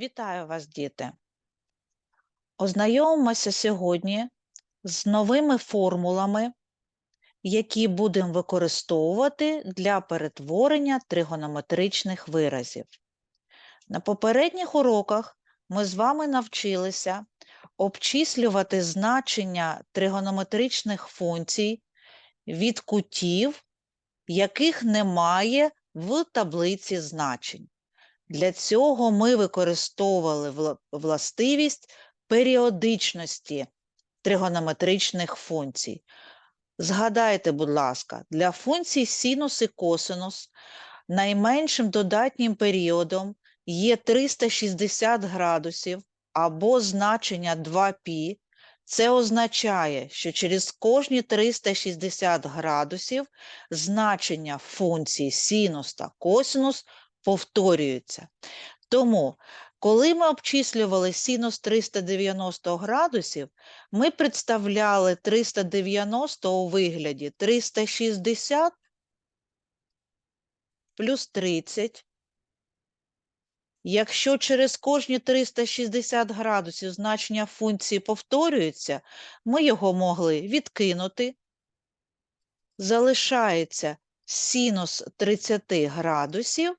Вітаю вас, діти! Ознайомимося сьогодні з новими формулами, які будемо використовувати для перетворення тригонометричних виразів. На попередніх уроках ми з вами навчилися обчислювати значення тригонометричних функцій від кутів, яких немає в таблиці значень. Для цього ми використовували властивість періодичності тригонометричних функцій. Згадайте, будь ласка, для функцій синус і косинус найменшим додатнім періодом є 360 градусів або значення 2π. Це означає, що через кожні 360 градусів значення функцій синус та косинус повторюються. Тому, коли ми обчислювали синус 390 градусів, ми представляли 390 у вигляді 360 плюс 30. Якщо через кожні 360 градусів значення функції повторюється, ми його могли відкинути. Залишається синус 30 градусів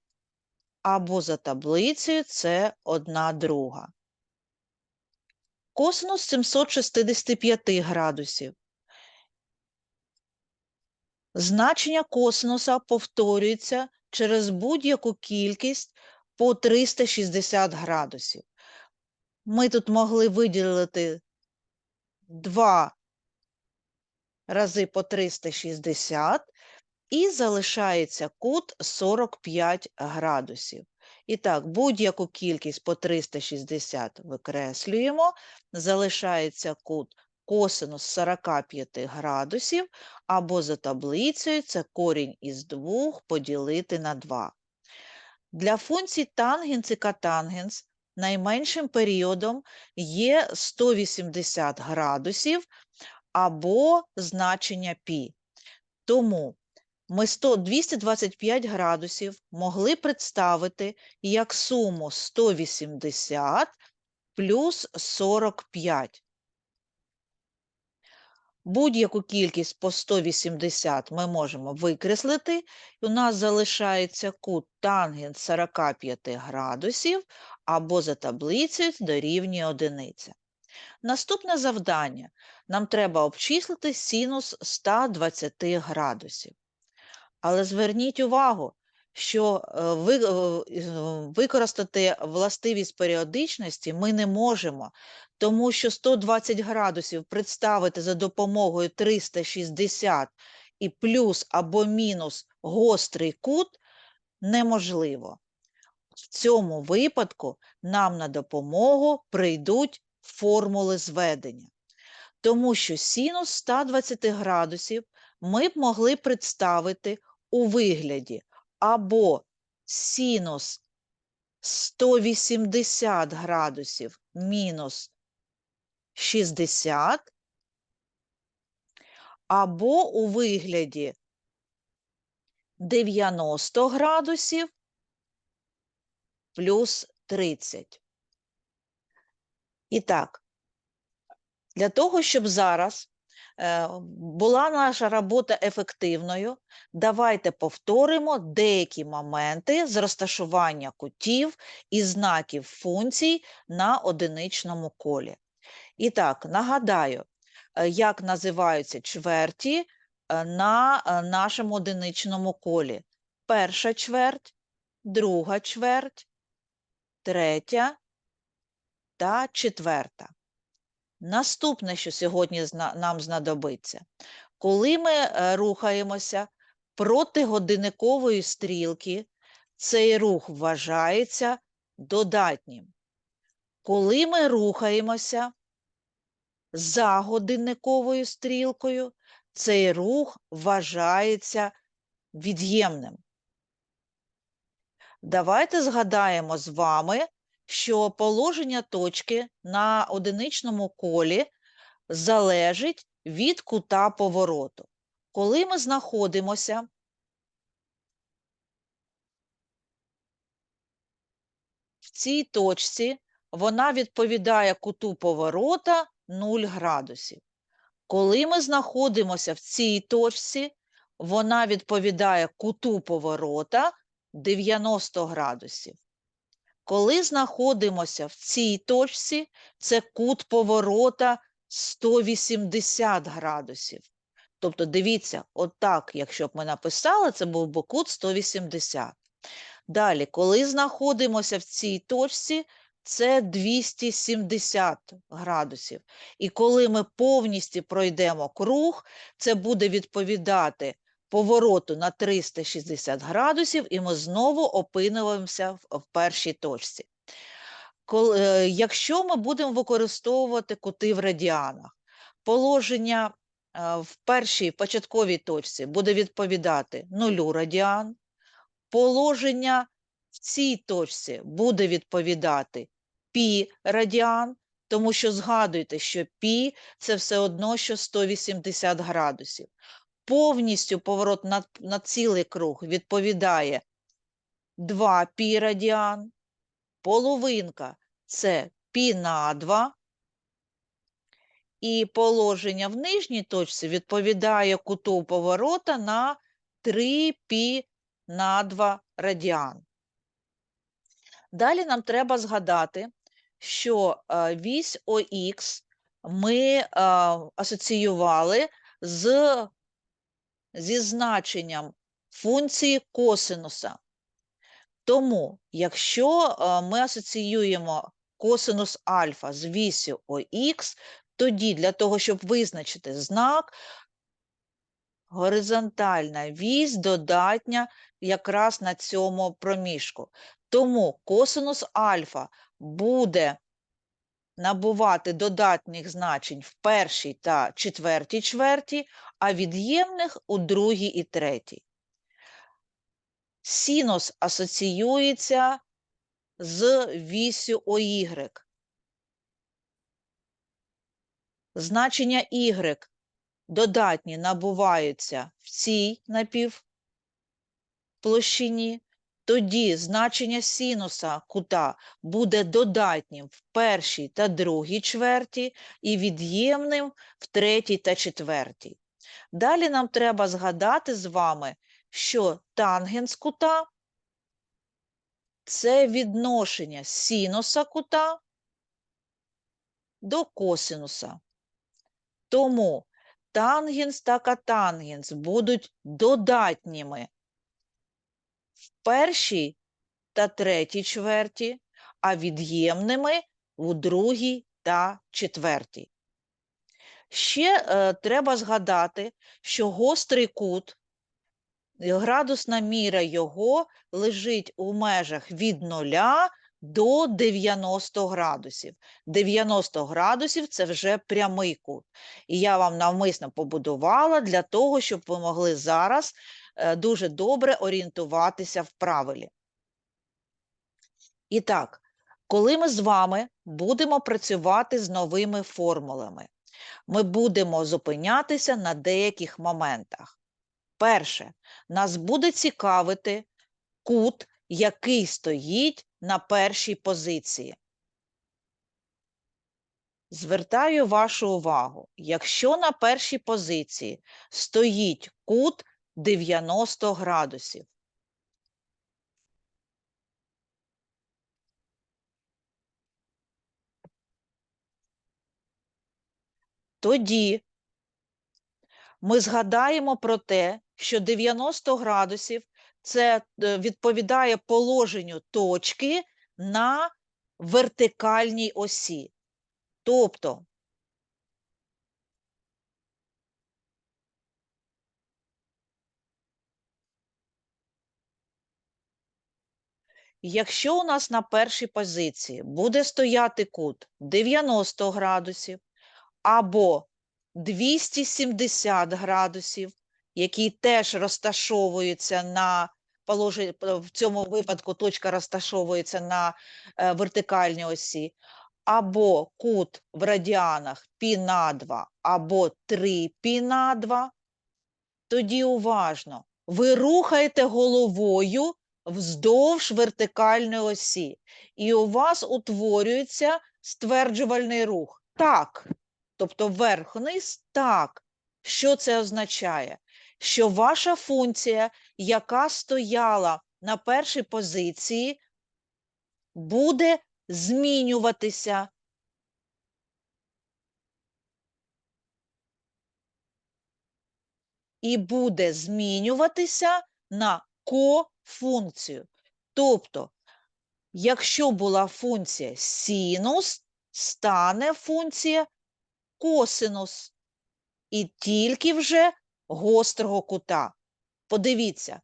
або за таблицею це 1 друга. Косинус 765 градусів. Значення косинуса повторюється через будь-яку кількість по 360 градусів. Ми тут могли виділити 2 рази по 360 і залишається кут 45 градусів. І так, будь-яку кількість по 360 викреслюємо, залишається кут косинус 45 градусів, або за таблицею це корінь із 2 поділити на 2. Для функцій тангенс і катангенс найменшим періодом є 180 градусів або значення π. Тому ми 100, 225 градусів могли представити як суму 180 плюс 45. Будь-яку кількість по 180 ми можемо викреслити, у нас залишається кут тангенс 45 градусів або за таблицею дорівнює одиниця. Наступне завдання. Нам треба обчислити синус 120 градусів. Але зверніть увагу, що е, ви, е, використати властивість періодичності ми не можемо, тому що 120 градусів представити за допомогою 360 і плюс або мінус гострий кут неможливо. В цьому випадку нам на допомогу прийдуть формули зведення. Тому що синус 120 градусів ми б могли представити у вигляді або синус 180 градусів мінус 60, або у вигляді 90 градусів плюс 30. І так, для того, щоб зараз була наша робота ефективною, давайте повторимо деякі моменти з розташування кутів і знаків функцій на одиничному колі. І так, нагадаю, е, як називаються чверті е, на е, нашому одиничному колі. Перша чверть, друга чверть, третя та четверта. Наступне, що сьогодні нам знадобиться, коли ми е, рухаємося проти годинникової стрілки, цей рух вважається додатнім. Коли ми рухаємося за годинниковою стрілкою, цей рух вважається від'ємним. Давайте згадаємо з вами, що положення точки на одиничному колі залежить від кута повороту. Коли ми знаходимося в цій точці вона відповідає куту поворота 0 градусів. Коли ми знаходимося в цій точці, вона відповідає куту поворота 90 градусів. Коли знаходимося в цій точці, це кут поворота 180 градусів. Тобто, дивіться, отак, якщо б ми написали, це був би кут 180. Далі, коли знаходимося в цій точці, це 270 градусів. І коли ми повністю пройдемо круг, це буде відповідати повороту на 360 градусів, і ми знову опинимося в, першій точці. Е, якщо ми будемо використовувати кути в радіанах, положення е, в першій початковій точці буде відповідати нулю радіан, положення в цій точці буде відповідати пі радіан, тому що згадуйте, що пі це все одно, що 180 градусів. Повністю поворот на, на цілий круг відповідає 2 пі радіан, половинка це пі на 2, і положення в нижній точці відповідає куту поворота на 3 пі на 2 радіан. Далі нам треба згадати, що е, вісь ОХ ми е, асоціювали з, зі значенням функції косинуса. Тому, якщо е, ми асоціюємо косинус альфа з вісю ОХ, тоді для того, щоб визначити знак, горизонтальна вісь додатня якраз на цьому проміжку. Тому косинус альфа буде набувати додатніх значень в першій та четвертій чверті, а від'ємних у другій і третій. Синус асоціюється з вісю ОY. Значення Y додатні набуваються в цій напівплощині, тоді значення синуса кута буде додатнім в першій та другій чверті і від'ємним в третій та четвертій. Далі нам треба згадати з вами, що тангенс кута це відношення синуса кута до косинуса. Тому тангенс та катангенс будуть додатніми першій та третій чверті, а від'ємними у другій та четвертій. Ще е, треба згадати, що гострий кут, градусна міра його лежить у межах від 0 до 90 градусів. 90 градусів це вже прямий кут. І я вам навмисно побудувала для того, щоб ви могли зараз дуже добре орієнтуватися в правилі. І так, коли ми з вами будемо працювати з новими формулами, ми будемо зупинятися на деяких моментах. Перше, нас буде цікавити кут, який стоїть на першій позиції. Звертаю вашу увагу, якщо на першій позиції стоїть кут 90 градусів, тоді ми згадаємо про те, що 90 градусів це е, відповідає положенню точки на вертикальній осі. Тобто Якщо у нас на першій позиції буде стояти кут 90 градусів або 270 градусів, який теж розташовується на в цьому випадку точка розташовується на е, вертикальній осі, або кут в радіанах π на 2, або 3 π на 2, тоді уважно, ви рухаєте головою вздовж вертикальної осі. І у вас утворюється стверджувальний рух. Так. Тобто вверх-вниз так. Що це означає? Що ваша функція, яка стояла на першій позиції, буде змінюватися. І буде змінюватися на кофункцію. Тобто, якщо була функція синус, стане функція косинус. І тільки вже гострого кута. Подивіться.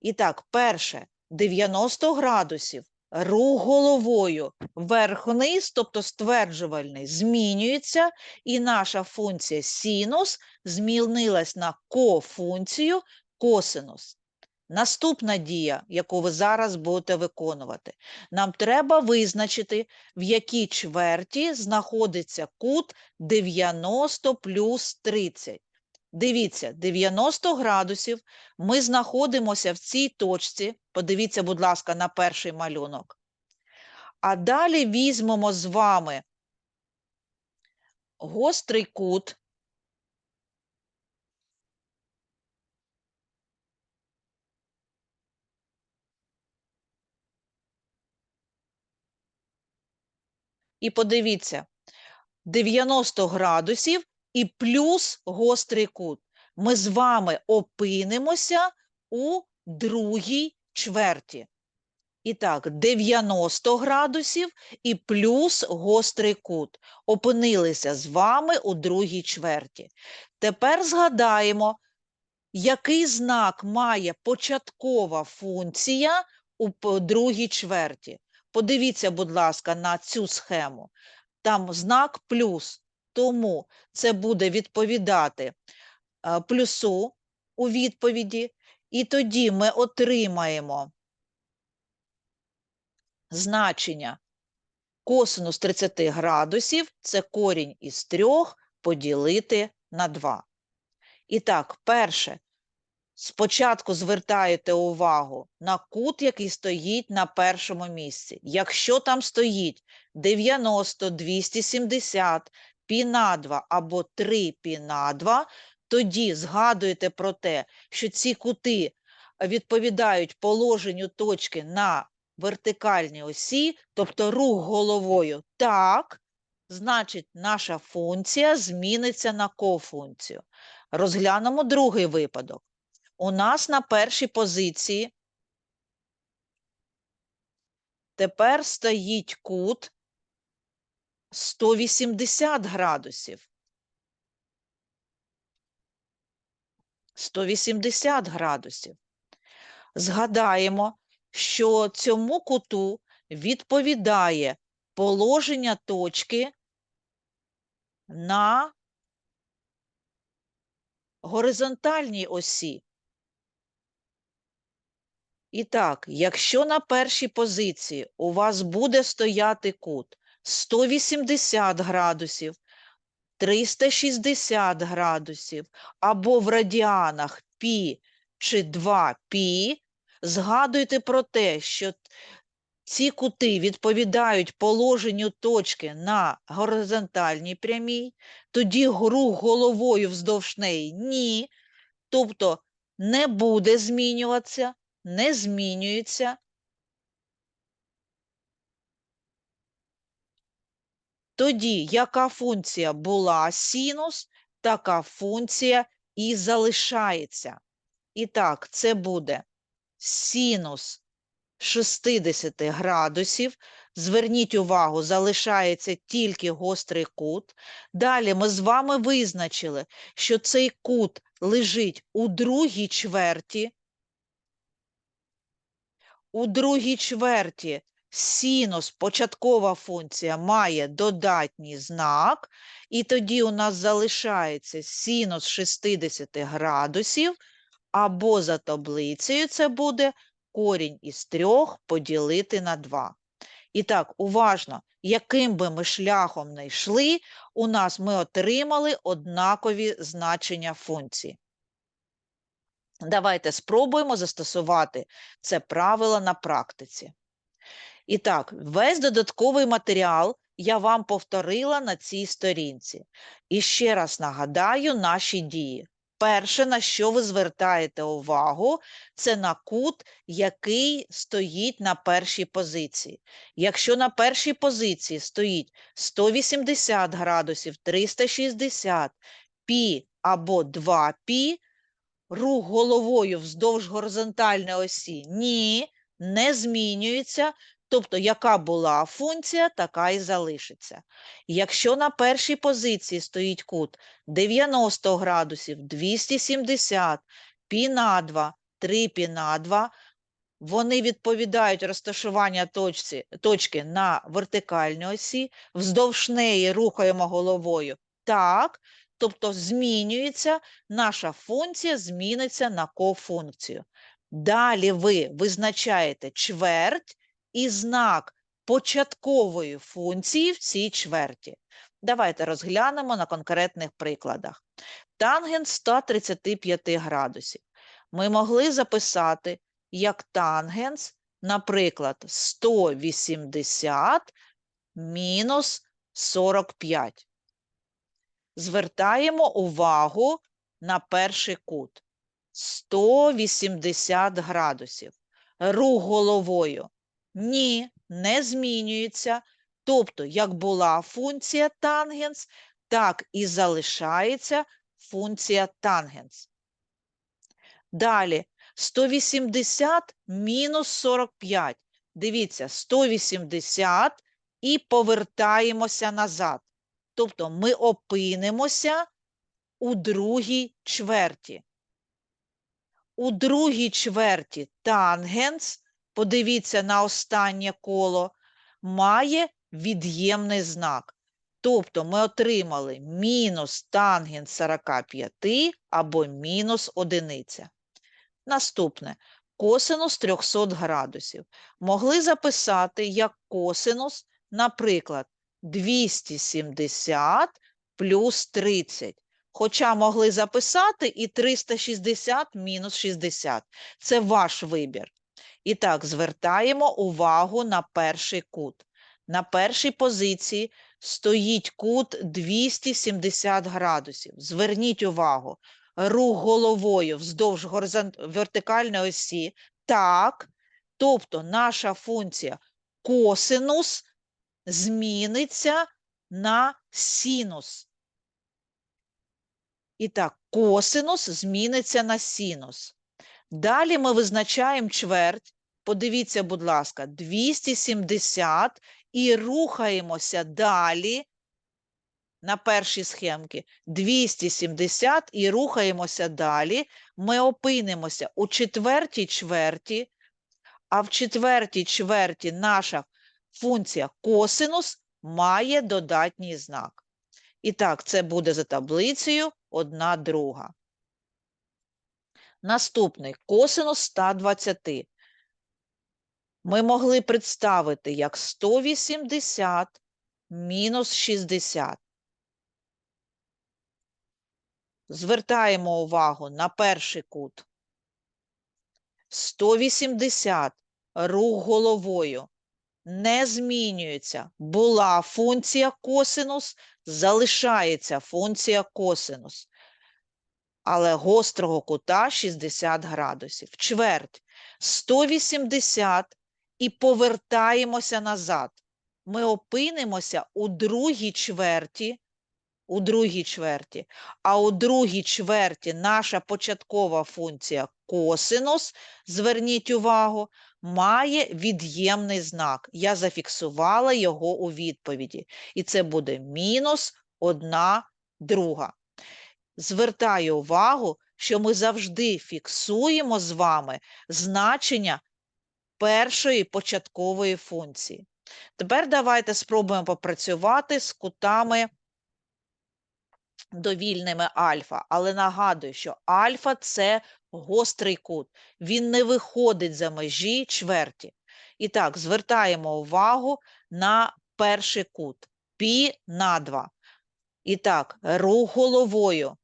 І так, перше, 90 градусів. Рух головою вверх-вниз, тобто стверджувальний, змінюється, і наша функція синус змінилась на кофункцію косинус. Наступна дія, яку ви зараз будете виконувати. Нам треба визначити, в якій чверті знаходиться кут 90 плюс 30. Дивіться, 90 градусів ми знаходимося в цій точці. Подивіться, будь ласка, на перший малюнок. А далі візьмемо з вами гострий кут. І подивіться, 90 градусів і плюс гострий кут. Ми з вами опинимося у другій чверті. І так, 90 градусів і плюс гострий кут. Опинилися з вами у другій чверті. Тепер згадаємо, який знак має початкова функція у другій чверті. Подивіться, будь ласка, на цю схему. Там знак плюс, тому це буде відповідати е, плюсу у відповіді, і тоді ми отримаємо значення косинус 30 градусів – це корінь із 3 поділити на 2. І так, перше, спочатку звертаєте увагу на кут, який стоїть на першому місці. Якщо там стоїть 90, 270, пі на 2 або 3 пі на 2, тоді згадуєте про те, що ці кути відповідають положенню точки на вертикальній осі, тобто рух головою так, значить наша функція зміниться на кофункцію. Розглянемо другий випадок. У нас на першій позиції тепер стоїть кут 180 градусів. 180 градусів. Згадаємо, що цьому куту відповідає положення точки на горизонтальній осі. І так, якщо на першій позиції у вас буде стояти кут 180 градусів, 360 градусів, або в радіанах пі чи 2 пі, згадуйте про те, що ці кути відповідають положенню точки на горизонтальній прямій, тоді рух головою вздовж неї ні, тобто не буде змінюватися, не змінюється. Тоді, яка функція була синус, така функція і залишається. І так, це буде синус 60 градусів. Зверніть увагу, залишається тільки гострий кут. Далі ми з вами визначили, що цей кут лежить у другій чверті. У другій чверті синус, початкова функція, має додатній знак, і тоді у нас залишається синус 60 градусів, або за таблицею це буде корінь із 3 поділити на 2. І так, уважно, яким би ми шляхом не йшли, у нас ми отримали однакові значення функції. Давайте спробуємо застосувати це правило на практиці. І так, весь додатковий матеріал я вам повторила на цій сторінці. І ще раз нагадаю наші дії. Перше, на що ви звертаєте увагу, це на кут, який стоїть на першій позиції. Якщо на першій позиції стоїть 180 градусів, 360, пі або 2 пі, рух головою вздовж горизонтальної осі ні, не змінюється. Тобто, яка була функція, така і залишиться. Якщо на першій позиції стоїть кут 90 градусів, 270, пі на 2, 3 пі на 2, вони відповідають розташування точці, точки на вертикальній осі, вздовж неї рухаємо головою так, тобто змінюється, наша функція зміниться на кофункцію. Далі ви визначаєте чверть і знак початкової функції в цій чверті. Давайте розглянемо на конкретних прикладах. Тангенс 135 градусів. Ми могли записати як тангенс, наприклад, 180 мінус 45. Звертаємо увагу на перший кут. 180 градусів. Рух головою. Ні, не змінюється. Тобто, як була функція тангенс, так і залишається функція тангенс. Далі 180 мінус 45. Дивіться, 180 і повертаємося назад. Тобто ми опинимося у другій чверті. У другій чверті тангенс, подивіться на останнє коло, має від'ємний знак. Тобто ми отримали мінус тангенс 45 або мінус одиниця. Наступне косинус 300 градусів. Могли записати як косинус, наприклад, 270 плюс 30. Хоча могли записати і 360 мінус 60. Це ваш вибір. І так, звертаємо увагу на перший кут. На першій позиції стоїть кут 270 градусів. Зверніть увагу, рух головою вздовж горизонт... вертикальної осі. Так, тобто наша функція косинус зміниться на синус. І так, косинус зміниться на синус. Далі ми визначаємо чверть. Подивіться, будь ласка, 270 і рухаємося далі на першій схемці. 270 і рухаємося далі. Ми опинимося у четвертій чверті, а в четвертій чверті наша функція косинус має додатній знак. І так, це буде за таблицею одна друга. Наступний косинус 120. Ми могли представити як 180 мінус 60. Звертаємо увагу на перший кут. 180 рух головою не змінюється. Була функція косинус, залишається функція косинус. Але гострого кута 60 градусів. Чверть 180 і повертаємося назад. Ми опинимося у другій чверті, у другій чверті, а у другій чверті наша початкова функція косинус, зверніть увагу, має від'ємний знак. Я зафіксувала його у відповіді. І це буде мінус одна друга. Звертаю увагу, що ми завжди фіксуємо з вами значення першої початкової функції. Тепер давайте спробуємо попрацювати з кутами довільними альфа. Але нагадую, що альфа – це гострий кут. Він не виходить за межі чверті. І так, звертаємо увагу на перший кут. Пі на 2. І так, рух головою.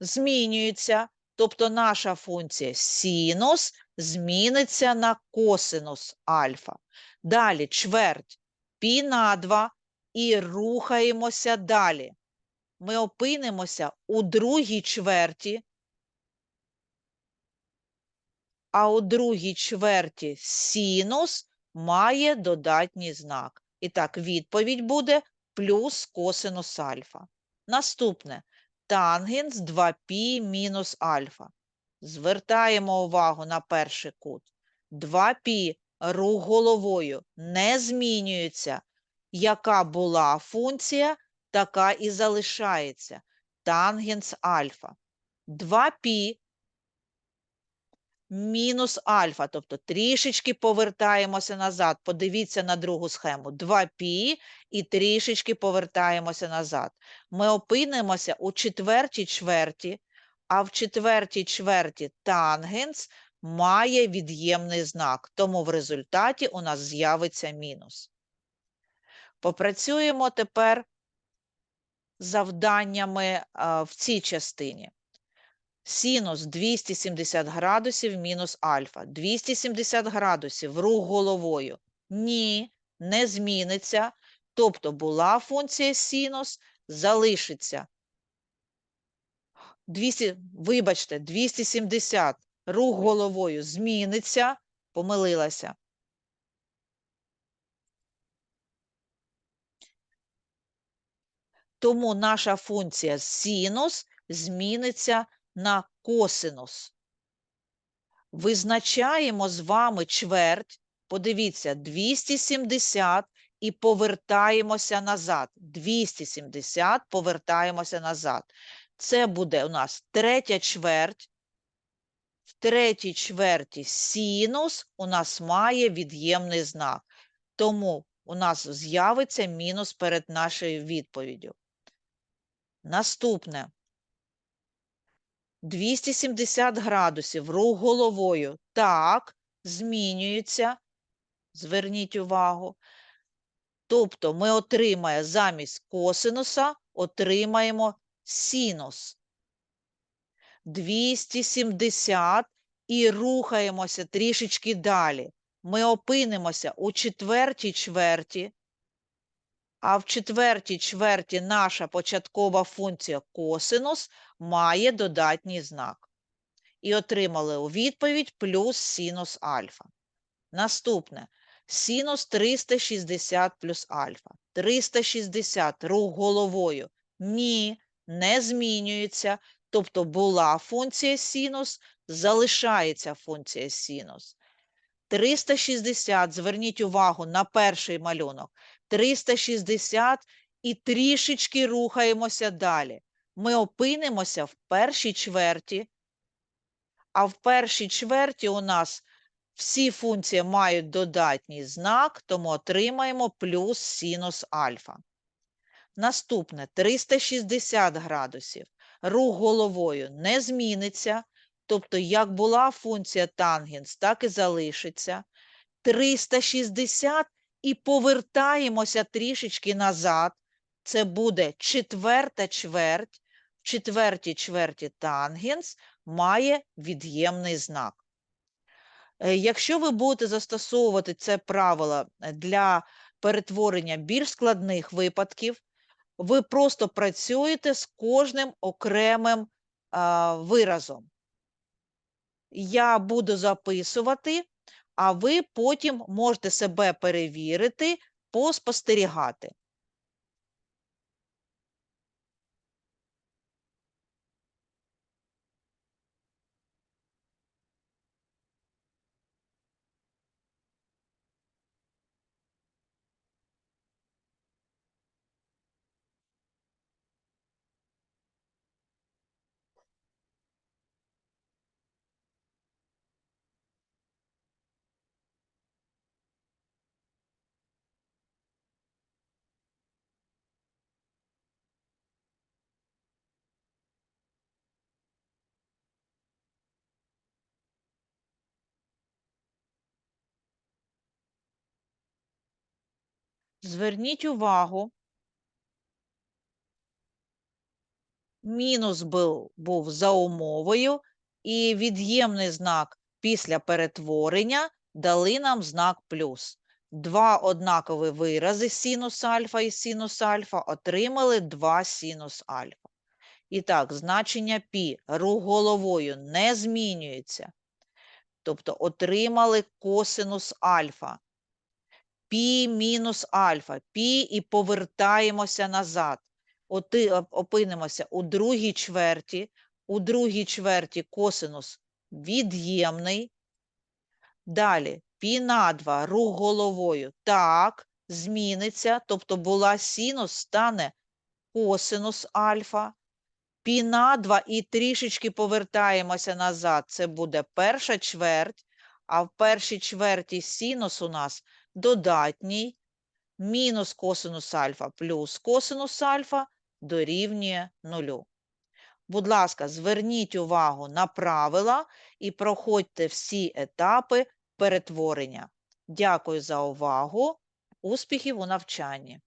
змінюється, тобто наша функція синус зміниться на косинус альфа. Далі чверть пі на 2 і рухаємося далі. Ми опинимося у другій чверті, а у другій чверті синус має додатній знак. І так, відповідь буде плюс косинус альфа. Наступне тангенс 2π мінус альфа. Звертаємо увагу на перший кут. 2π рух головою не змінюється. Яка була функція, така і залишається. Тангенс альфа. 2π мінус альфа, тобто трішечки повертаємося назад. Подивіться на другу схему. 2π і трішечки повертаємося назад. Ми опинимося у четвертій чверті, а в четвертій чверті тангенс має від'ємний знак, тому в результаті у нас з'явиться мінус. Попрацюємо тепер завданнями в цій частині. Синус 270 градусів мінус альфа. 270 градусів рух головою. Ні, не зміниться. Тобто була функція синус, залишиться. 200, вибачте, 270 рух головою зміниться, помилилася. Тому наша функція синус зміниться на косинус. Визначаємо з вами чверть, подивіться, 270 і повертаємося назад. 270 повертаємося назад. Це буде у нас третя чверть. В третій чверті синус у нас має від'ємний знак. Тому у нас з'явиться мінус перед нашою відповіддю. Наступне. 270 градусів рух головою. Так, змінюється. Зверніть увагу. Тобто ми отримаємо замість косинуса, отримаємо синус. 270 і рухаємося трішечки далі. Ми опинимося у четвертій чверті, а в четвертій чверті наша початкова функція косинус має додатній знак. І отримали у відповідь плюс синус альфа. Наступне синус 360 плюс альфа. 360 рух головою. Ні, не змінюється. Тобто була функція синус, залишається функція синус. 360, зверніть увагу на перший малюнок. 360 і трішечки рухаємося далі. Ми опинимося в першій чверті, а в першій чверті у нас всі функції мають додатній знак, тому отримаємо плюс синус альфа. Наступне 360 градусів. Рух головою не зміниться, тобто як була функція тангенс, так і залишиться. 360 і повертаємося трішечки назад. Це буде четверта чверть. В четвертій чверті тангенс має від'ємний знак. Е, Якщо ви будете застосовувати це правило для перетворення більш складних випадків, ви просто працюєте з кожним окремим а, виразом. Я буду записувати, а ви потім можете себе перевірити, поспостерігати. Зверніть увагу мінус був, був за умовою, і від'ємний знак після перетворення дали нам знак плюс. Два однакові вирази синус альфа і синус альфа отримали 2 синус альфа. І так, значення π рух головою не змінюється. Тобто отримали косинус альфа. Пі мінус альфа. Пі і повертаємося назад. Оти, опинимося у другій чверті. У другій чверті косинус від'ємний. Далі пі на 2 рух головою. Так, зміниться. Тобто була синус, стане косинус альфа. Пі на 2 і трішечки повертаємося назад. Це буде перша чверть, а в першій чверті синус у нас додатній. Мінус косинус альфа плюс косинус альфа дорівнює нулю. Будь ласка, зверніть увагу на правила і проходьте всі етапи перетворення. Дякую за увагу. Успіхів у навчанні!